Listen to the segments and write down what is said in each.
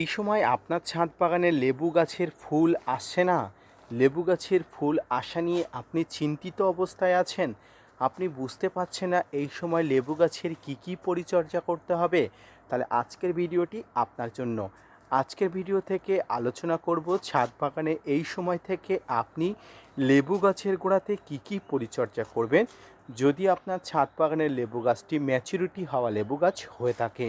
এই সময় আপনার ছাদ বাগানে লেবু গাছের ফুল আসছে না? লেবু গাছের ফুল আসা নিয়ে আপনি চিন্তিত অবস্থায় আছেন? আপনি বুঝতে পারছেন না এই সময় লেবু গাছের কি কি পরিচর্যা করতে হবে? তাহলে আজকের ভিডিওটি আপনার জন্য। আজকের ভিডিও থেকে আলোচনা করব ছাদ বাগানে এই সময় থেকে আপনি লেবু গাছের গোড়াতে কি কি পরিচর্যা করবেন? যদি আপনার ছাদ বাগানের লেবু গাছটি ম্যাচুরিটি হওয়া লেবু গাছ হয়ে থাকে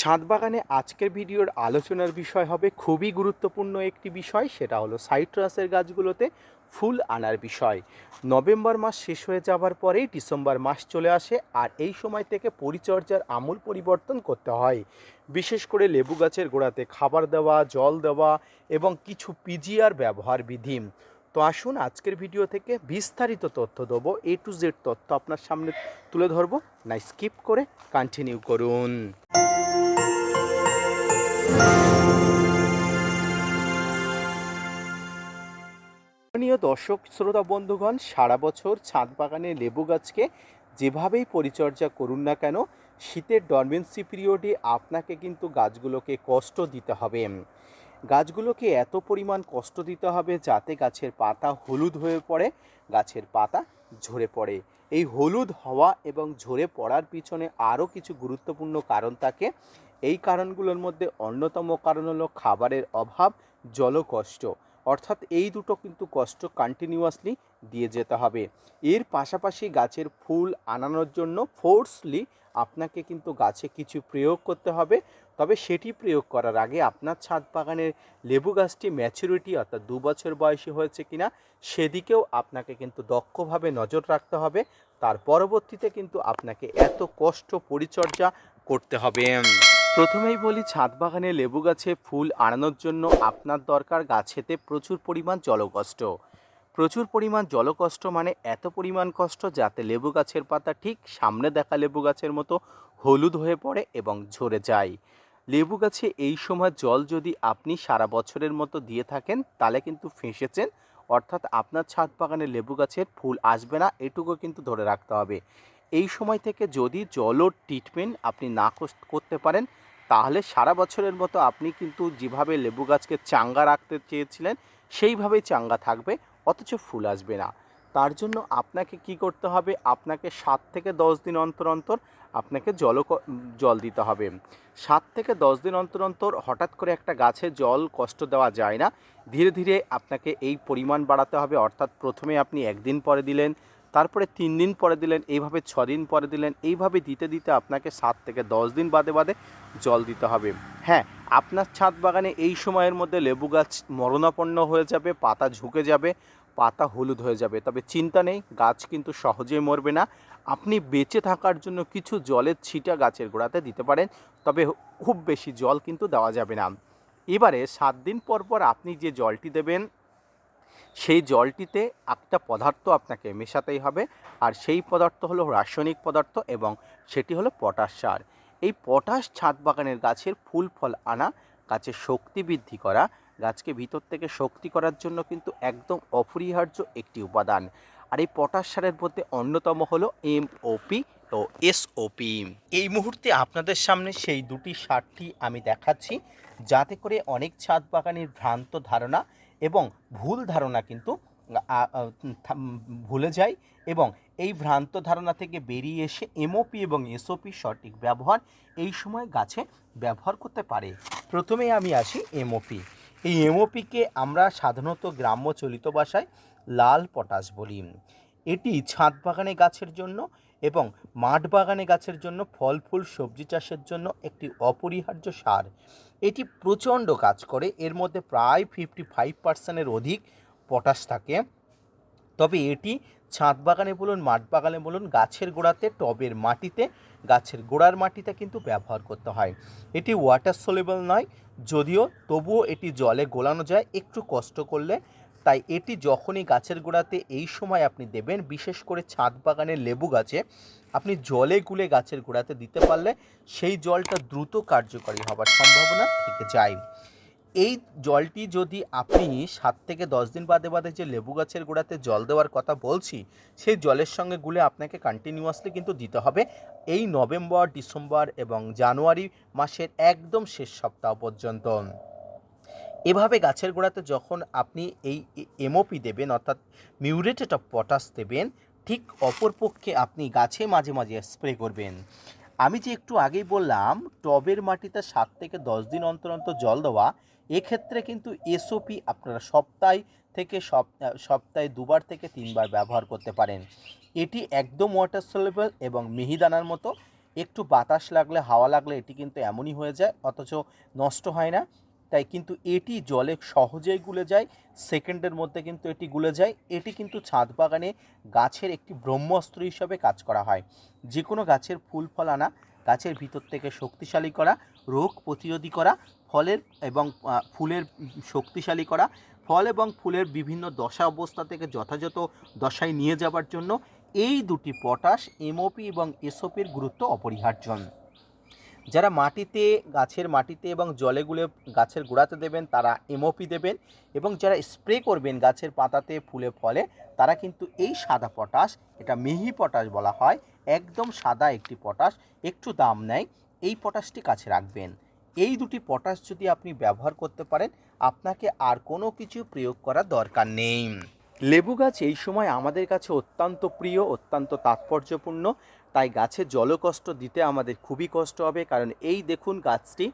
ছাদ বাগানে আজকের ভিডিওর আলোচনার বিষয় হবে খুবই গুরুত্বপূর্ণ একটি বিষয়, সেটা হলো সাইট্রাসের গাছগুলোতে ফুল আনার বিষয়। নভেম্বর মাস শেষ হয়ে যাওয়ার পরেই ডিসেম্বর মাস চলে আসে আর এই সময় থেকে পরিচর্যার আমূল পরিবর্তন করতে হয়। বিশেষ করে লেবু গাছের গোড়াতে খাবার দেওয়া, জল দেওয়া এবং কিছু পিজিআর ব্যবহার বিধি। তো আসুন আজকের ভিডিও থেকে বিস্তারিত তথ্য দেবো এ টু জেড তথ্য আপনার সামনে তুলে ধরবো। না স্কিপ করে কন্টিনিউ করুন। দর্শক, শ্রোতা, বন্ধুগণ, সারা বছর ছাদ বাগানে লেবু গাছকে যেভাবেই পরিচর্যা করুন না কেন, শীতের ডরমেন্সি পিরিয়ডে আপনাকে কিন্তু গাছগুলোকে কষ্ট দিতে হবে। গাছগুলোকে এত পরিমাণ কষ্ট দিতে হবে যাতে গাছের পাতা হলুদ হয়ে পড়ে, গাছের পাতা ঝরে পড়ে। এই হলুদ হওয়া এবং ঝরে পড়ার পিছনে আরও কিছু গুরুত্বপূর্ণ কারণ থাকে। এই কারণগুলোর মধ্যে অন্যতম কারণ হলো খাবারের অভাব জলকষ্ট অর্থাৎ এই দুটো কিন্তু কষ্ট কন্টিনিউয়াসলি দিয়ে যেতে হবে। এর পাশাপাশি গাছের ফুল আনানোর জন্য ফোর্সলি আপনাকে কিন্তু গাছে কিছু প্রয়োগ করতে হবে। তবে সেটি প্রয়োগ করার আগে আপনার ছাদ বাগানের লেবু গাছটি ম্যাচুরিটি অর্থাৎ দু বছর বয়সী হয়েছে কিনা, সেদিকেও আপনাকে কিন্তু দক্ষভাবে নজর রাখতে হবে। তার পরবর্তীতে কিন্তু আপনাকে এত কষ্ট পরিচর্যা করতে হবে। প্রথমেই বলি ছাদ বাগানে লেবু গাছে ফুল আনানোর জন্য আপনার দরকার গাছেতে প্রচুর পরিমাণ জলকষ্ট। প্রচুর পরিমাণ জলকষ্ট মানে এত পরিমাণ কষ্ট যাতে লেবু গাছের পাতা ঠিক সামনে দেখা লেবু গাছের মতো হলুদ হয়ে পড়ে এবং ঝরে যায়। লেবু গাছে এই সময় জল যদি আপনি সারা বছরের মতো দিয়ে থাকেন, তাহলে কিন্তু ফেঁসেছেন। অর্থাৎ আপনার ছাদ বাগানে লেবু গাছের ফুল আসবে না, এটুকু কিন্তু ধরে রাখতে হবে। এই সময় থেকে যদি জলর ট্রিটমেন্ট আপনি না করতে পারেন তাহলে সারা বছরের মতো আপনি কিন্তু যেভাবে লেবু গাছকে চাঙ্গা রাখতে চেয়েছিলেন, সেইভাবেই চাঙ্গা থাকবে, অথচ ফুল আসবে না। তার জন্য আপনাকে কি করতে হবে? আপনাকে সাত থেকে দশ দিন অন্তর অন্তর আপনাকে জল জল দিতে হবে। সাত থেকে দশ দিন অন্তর অন্তর হঠাৎ করে একটা গাছে জল কষ্ট দেওয়া যায় না। ধীরে ধীরে আপনাকে এই পরিমাণ বাড়াতে হবে। অর্থাৎ প্রথমে আপনি একদিন পরে দিলেন তারপরে তিন দিন পরে দিলেন, এইভাবে দিন পরে দিলেন, এইভাবে দিতে দিতে আপনাকে সাত থেকে দশ দিন বাদে বাদে জল দিতে হবে। হ্যাঁ আপনার ছাদ বাগানে এই সময়ের মধ্যে লেবু গাছ মরণাপন্ন হয়ে যাবে, পাতা ঝুঁকে যাবে, পাতা হলুদ হয়ে যাবে। তবে চিন্তা নেই, গাছ কিন্তু সহজেই মরবে না। আপনি বেঁচে থাকার জন্য কিছু জলের ছিটা গাছের গোড়াতে দিতে পারেন, তবে খুব বেশি জল কিন্তু দেওয়া যাবে না। এবারে সাত দিন পর পর আপনি যে জলটি দেবেন সেই জলটিতে একটা পদার্থ আপনাকে মেশাতেই হবে। আর সেই পদার্থ হলো রাসায়নিক পদার্থ এবং সেটি হলো পটাশ সার। এই পটাশ ছাদ বাগানের গাছের ফুল ফল আনা গাছের শক্তি বৃদ্ধি করা, গাছকে ভিতর থেকে শক্তি করার জন্য কিন্তু একদম অপরিহার্য একটি উপাদান। আর এই পটাশ সারের মধ্যে অন্যতম হলো এমওপি ও এসওপি এই মুহূর্তে আপনাদের সামনে সেই দুটি সারটি আমি দেখাচ্ছি। যাতে করে অনেক ছাদ বাগানের ভ্রান্ত ধারণা এবং ভুল ধারণা কিন্তু ভুলে যায় এবং এই ভ্রান্ত ধারণা থেকে বেরিয়ে এসে এমওপি এবং এসওপি সঠিক ব্যবহার এই সময় গাছে ব্যবহার করতে পারে। প্রথমে আমি আসি এমওপি এই এমওপিকে আমরা সাধারণত গ্রাম্য চলিত ভাষায় লাল পটাশ বলি। এটি ছাদ বাগানে গাছের জন্য এবং মাঠ বাগানে গাছের জন্য ফল, ফুল, সবজি চাষের জন্য একটি অপরিহার্য সার। এটি প্রচণ্ড কাজ করে, এর মধ্যে প্রায় ফিফটি ফাইভ পার্সেন্টের অধিক পটাশ থাকে। তবে এটি ছাদ বাগানে বলুন, মাঠ বাগানে বলুন, গাছের গোড়াতে, টবের মাটিতে, গাছের গোড়ার মাটিতে কিন্তু ব্যবহার করতে হয়। এটি ওয়াটার সলেবল নয়, যদিও তবুও এটি জলে গোলানো যায়, একটু কষ্ট করলে তাই এটি যখনই গাছের গোড়াতে এই সময় আপনি দেবেন, বিশেষ করে ছাদ বাগানের লেবু গাছে, আপনি জলে গুলে গাছের গোড়াতে দিতে পারলে সেই জলটা দ্রুত কার্যকরী হবার সম্ভাবনা থেকে যায়। এই জলটি যদি আপনি সাত থেকে দশ দিন বাদে বাদে যে লেবু গাছের গোড়াতে জল দেওয়ার কথা বলছি, সেই জলের সঙ্গে গুলে আপনাকে কন্টিনিউয়াসলি কিন্তু দিতে হবে। এই নভেম্বর, ডিসেম্বর এবং জানুয়ারি মাসের একদম শেষ সপ্তাহ পর্যন্ত। এভাবে গাছের গোড়াতে যখন আপনি এই এমওপি দেবেন, অর্থাৎ মিউরেটেড অফ পটাশ দেবেন, ঠিক অপরপক্ষে আপনি গাছে মাঝে মাঝে স্প্রে করবেন। আমি যে একটু আগেই বললাম, টবের মাটিতে সাত থেকে দশ দিন অন্তর অন্তর জল দেওয়া, এক্ষেত্রে কিন্তু এসওপি আপনারা সপ্তাহে থেকে সপ- সপ্তাহে দুবার থেকে তিনবার ব্যবহার করতে পারেন। এটি একদম ওয়াটার সলেবল এবং মিহিদানার মতো। একটু বাতাস লাগলে, হাওয়া লাগলে এটি কিন্তু এমনই হয়ে যায়, অথচ নষ্ট হয় না। তাই কিন্তু এটি জলে সহজেই গুলে যায়, সেকেন্ডের মধ্যে কিন্তু এটি গুলে যায়। এটি কিন্তু ছাদ বাগানে গাছের একটি ব্রহ্মস্ত্র হিসাবে কাজ করা হয়। যে কোনো গাছের ফুল ফল আনা, গাছের ভিতর থেকে শক্তিশালী করা, রোগ প্রতিরোধী করা, ফলের এবং ফুলের শক্তিশালী করা, ফল এবং ফুলের বিভিন্ন দশা অবস্থা থেকে যথাযথ দশায় নিয়ে যাবার জন্য এই দুটি পটাশ, এমওপি এবং এসওপির গুরুত্ব অপরিহার্য। যারা মাটিতে, গাছের মাটিতে এবং জলে গুলে গাছের গোড়াতে দেবেন, তারা এমওপি দেবেন এবং যারা স্প্রে করবেন গাছের পাতাতে ফুলে ফলে, তারা কিন্তু এই সাদা পটাশ, এটা মিহি পটাশ বলা হয়, একদম সাদা একটি পটাশ, একটু দাম নেয়, এই পটাশটি কাছে রাখবেন। এই দুটি পটাশ যদি আপনি ব্যবহার করতে পারেন, আপনাকে আর কোনো কিছু প্রয়োগ করার দরকার নেই। লেবু গাছ এই সময় আমাদের কাছে অত্যন্ত প্রিয়, অত্যন্ত তাৎপর্যপূর্ণ। তাই গাছে জলকষ্ট দিতে আমাদের খুবই কষ্ট হবে, কারণ এই দেখুন গাছটি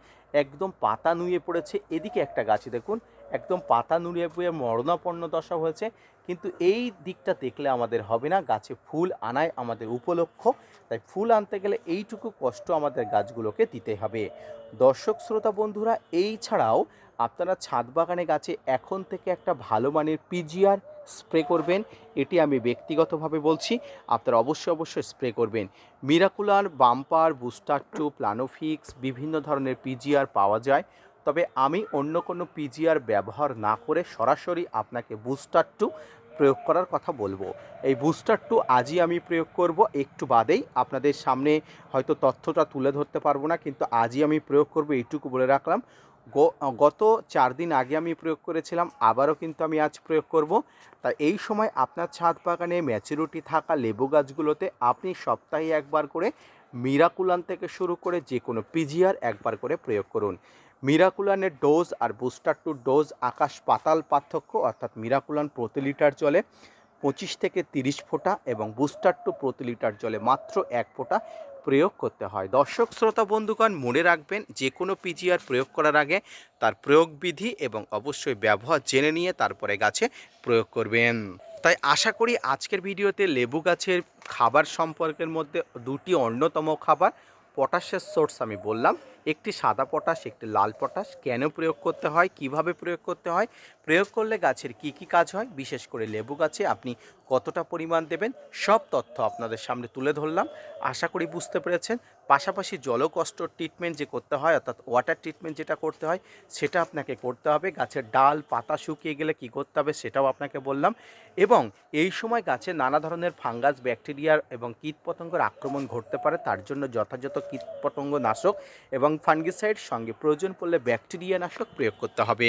একদম পাতা নুয়ে পড়েছে। এদিকে একটা গাছে দেখুন, একদম পাতা নুয়ে পড়ে মরণাপন্ন দশা হয়েছে। কিন্তু এই দিকটা দেখলে আমাদের হবে না, গাছে ফুল আনায় আমাদের উপলক্ষ। তাই ফুল আনতে গেলে এইটুকু কষ্ট আমাদের গাছগুলোকে দিতে হবে। দর্শক, শ্রোতা, বন্ধুরা, এই ছাড়াও আপনারা ছাদ বাগানে গাছে এখন থেকে একটা ভালো মানের পিজিআর স্প্রে করবেন। এটি আমি ব্যক্তিগতভাবে বলছি, আপনারা অবশ্যই অবশ্যই স্প্রে করবেন। মিরাকুলার বাম্পার, বুস্টার টু, প্লানোফিক্স বিভিন্ন ধরনের পিজিআর পাওয়া যায়। তবে আমি অন্য কোনো পিজিআর ব্যবহার না করে সরাসরি আপনাকে বুস্টার টু প্রয়োগ করার কথা বলব। এই বুস্টার টু আজই আমি প্রয়োগ করব, একটু বাদেই আপনাদের সামনে হয়তো তথ্যটা তুলে ধরতে পারব না, কিন্তু আজই আমি প্রয়োগ করব, এইটুকু বলে রাখলাম। গত চার দিন আগে আমি প্রয়োগ করেছিলাম, আবারও কিন্তু আমি আজ প্রয়োগ করব। তা এই সময় আপনার ছাদ বাগানে ম্যাচুরিটি থাকা লেবু গাছগুলোতে আপনি সপ্তাহে একবার করে মিরাকুলান থেকে শুরু করে যে কোনো পিজিআর একবার করে প্রয়োগ করুন। মিরাকুলানের ডোজ আর বুস্টার টু ডোজ আকাশ পাতাল পার্থক্য, অর্থাৎ মিরাকুলান প্রতি লিটার জলে পঁচিশ থেকে তিরিশ ফোঁটা এবং বুস্টার টু প্রতি লিটার জলে মাত্র এক ফোঁটা প্রয়োগ করতে হয়। দর্শক, শ্রোতা, বন্ধুগণ, মনে রাখবেন যে কোনো পিজিআর প্রয়োগ করার আগে তার প্রয়োগবিধি এবং অবশ্যই ব্যবহার জেনে নিয়ে তারপরে গাছে প্রয়োগ করবেন। তাই আশা করি আজকের ভিডিওতে লেবু গাছের খাবার সম্পর্কের মধ্যে দুটি অন্যতম খাবার পটাশের সোর্স আমি বললাম। একটি সাদা পটাশ, একটি লাল পটাশ কেন প্রয়োগ করতে হয়, কীভাবে প্রয়োগ করতে হয়, প্রয়োগ করলে গাছের কি কি কাজ হয়, বিশেষ করে লেবু গাছে আপনি কতটা পরিমাণ দেবেন, সব তথ্য আপনাদের সামনে তুলে ধরলাম। আশা করি বুঝতে পেরেছেন। পাশাপাশি জলকষ্ট ট্রিটমেন্ট যে করতে হয়, অর্থাৎ ওয়াটার ট্রিটমেন্ট যেটা করতে হয়, সেটা আপনাকে করতে হবে। গাছের ডাল, পাতা শুকিয়ে গেলে কি করতে হবে সেটাও আপনাকে বললাম। এবং এই সময় গাছে নানা ধরনের ফাঙ্গাস ব্যাকটেরিয়ার এবং কীটপতঙ্গের আক্রমণ ঘটতে পারে, তার জন্য যথাযথ কীটপতঙ্গ নাশক এবং ফাঙ্গিসাইড সঙ্গে প্রয়োজন পড়লে ব্যাকটেরিয়া নাশক প্রয়োগ করতে হবে।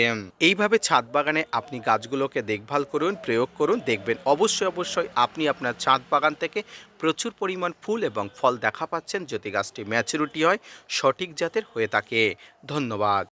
এইভাবে ছাদ বাগানে আপনি গাছগুলোকে দেখভাল করুন, প্রয়োগ করুন, দেখবেন। অবশ্যই অবশ্যই আপনি আপনার ছাদ বাগান থেকে প্রচুর পরিমাণ ফুল এবং ফল দেখা পাচ্ছেন। যদি গাছটি ম্যাচুরিটি হয়, সঠিক জাতের হয়ে থাকে। ধন্যবাদ।